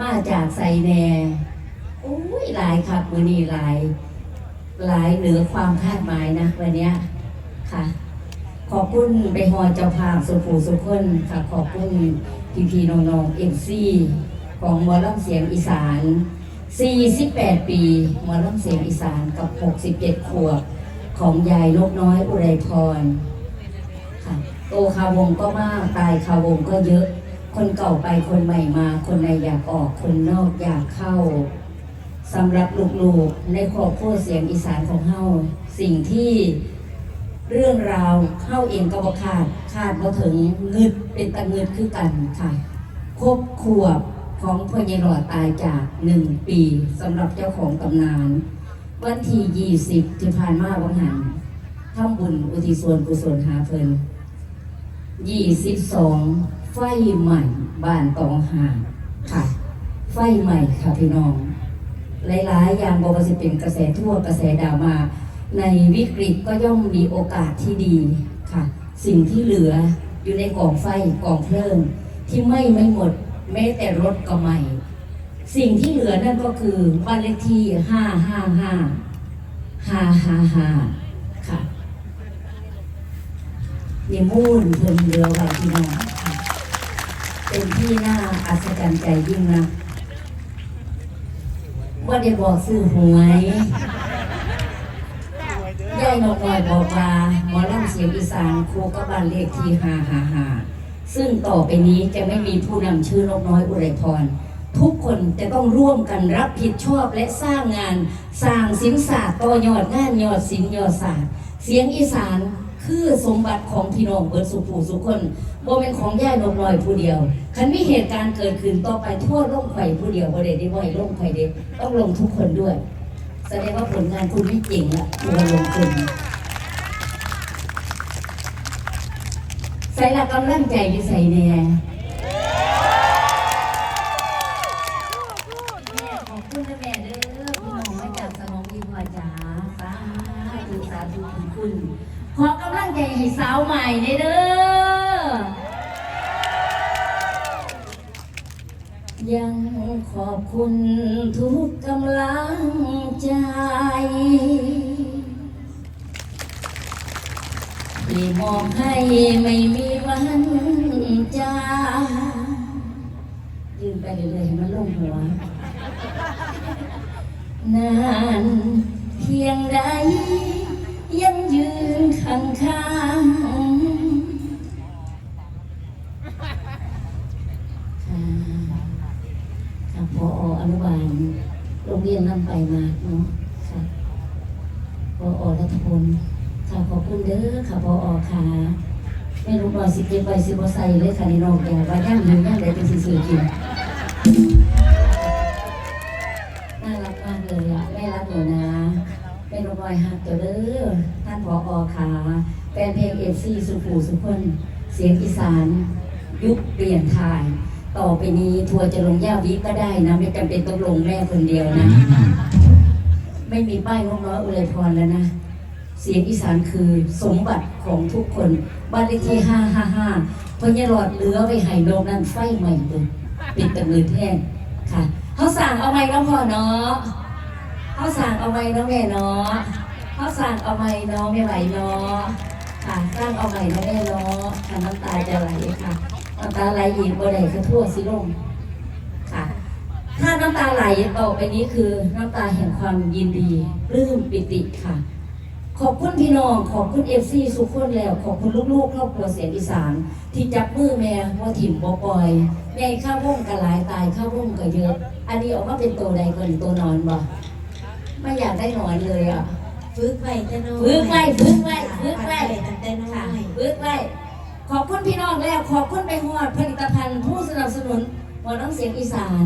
มาจากไซแนโอ้ยหลายครับมือนี้หลาย หลายเหนือความคาดหมายนะวันเนี้ยค่ะ ขอบคุณไปหอเจ้าภาพสุภูสุคนค่ะ ขอบคุณพี่พี่ๆน้องๆเอ็มซีของหมอลำเสียงอีสาน 48 ปีหมอลำเสียงอีสานกับ 67 ขวบ ของยายนกน้อยอุไรพรค่ะโตคาวงก็มาก ตายคาวงก็เยอะ คนเก่าไปคนใหม่มา คนในอยากออกคนนอกอยากเข้าสำหรับลูกๆในครอบครัวเสียงอีสานของเฮาสิ่งที่เรื่องราวเข้าเองก็บ่ขาดขาดบ่ถึงเงึดเป็นตะเงึดคือกันค่ะครบขวบของพ่อใหญ่หลอดตายจากหนึ่งปีสำหรับเจ้าของตำนาน วันที่ยี่สิบที่ผ่านมาวังหันทำบุญอุทิศส่วนกุศลหาเพิ่นยี่สิบสอง ไฟใหม่บ้านตองหางค่ะ ไฟใหม่ค่ะพี่น้อง หลายๆ อย่างบอกว่าจะเป็นกระแสทั่วกระแสดรามา ในวิกฤตก็ย่อมมีโอกาสที่ดีค่ะ สิ่งที่เหลืออยู่ในกองไฟกองเพลิง ที่ไหม่ไม่หมดแม้แต่รถก็ไหม่สิ่งที่เหลือนั่นก็คือบ้านเลขที่ห้าห้าห้าห้าห้าห้าค่ะมีมูลเพิ่มเรือไว้ที่น้องค่ะ เป็นที่น่าอัศจรรย์ใจยิ่งนะว่าได้บอกซื้อหวยยายนกน้อยบอกว่าหมอลำเสียงอีสานครูก็บ้านเลขที่หาหาหาซึ่งต่อไปนี้จะไม่มีผู้นำชื่อนกน้อยอุไรพรทุกคนจะต้องร่วมกันรับผิดชอบและสร้างงาน สร้างสินศาสตร์ต่อยอดงานยอดศิลป์ยอดศาสตร์ เสียงอีสาน คือสมบัติของพี่น้องเบิดสุภูสุขคนบ่เป็นของย่ายนกน้อยผู้เดียว คันมีเหตุการณ์เกิดขึ้นต่อไปโทษลงไข่ผู้เดียวบ่ได้ได้บ่ให้ลงไข่เด็ต้องลงทุกคนด้วย แสดงว่าผลงานคุณไม่จริงละคุณลงทุนใส่ละกำลังใจอยู่ใส่แน่แม่ขอบคุณ งมาจากสมองใจให้สาวใหม่เด้อเด้อยังขอบคุณทุกกำลังใจ ที่มอบให้ไม่มีวันจายืนไปเรื่อยๆมันลงหัวนานเพียงใดยังยืน นข้างข้างค่ะพออนุบาลโรงเรียนนำไปมาเนาะค่ะพออรัฐพลค่ะขอบคุณเด้อค่ะพออค่ะแม่ลูกน้อยสิเก็บไปสิบ่ใส่เลยค่ะนี่น้องแกว่าย่างหิวย่างใดเป็นสิซื้อกิน เป็นรอยหักตัวเด้อท่านผออขาแฟนเพลงเอฟซีสุภูสุคนเสียงอีสาน ยุคเปลี่ยนทาย ต่อไปนี้ทัวร์จะลงย่าวิก็ได้นะ ไม่จำเป็นต้องลงแม่คนเดียวนะ ไม่มีป้ายงบน้อยอุไรพรแล้วนะ เสียงอีสานคือสมบัติของทุกคนบ้านเลขที่ห้าห้าห้าพญาหลอดเลือไปไห้โดมนั้นไฟใหม่เลยปิดตะมือแท่งค่ะเขาสั่งเอาไม้น้องพ่อเนาะ เขาสั่งเอาไม้น้องแม่เนาะเขาสั่งเอาไม้น้องไม่ไหวเนาะค่ะสร้างเอาไม้น้องแม่เนาะค่ะน้ำตาจะไหลค่ะน้ำตาไหลอีกบ่ได้คือทั่วสิลงค่ะ ถ้าน้ำตาไหลต่อไปนี้คือน้ำตาแห่งความยินดีปลื้มปิติค่ะ ขอบคุณพี่น้องขอบคุณเอฟซีสุขคนแล้ว ขอบคุณลูกๆครอบครัวเสียงอีสาน ที่จับมือแม่ว่าถิ่มบอปล่อยแม่ข้าววงกะหลายตายข้าววงกะเยอะ อันนี้ออกมาเป็นตัวใดก่อนตัวนอนบ่ ไม่อยากได้นอนเลยอะฝึกไว้แต่น้อยฝึกไว้ฝึกไว้ฝึกไว้ตั้งแต่น้อค่ะยฝึกไว้ขอบคุณพี่น้องแล้วขอบคุณไปหอดผลิตภัณฑ์ผู้สนับสนุนหมอน้องเสียงอีสาน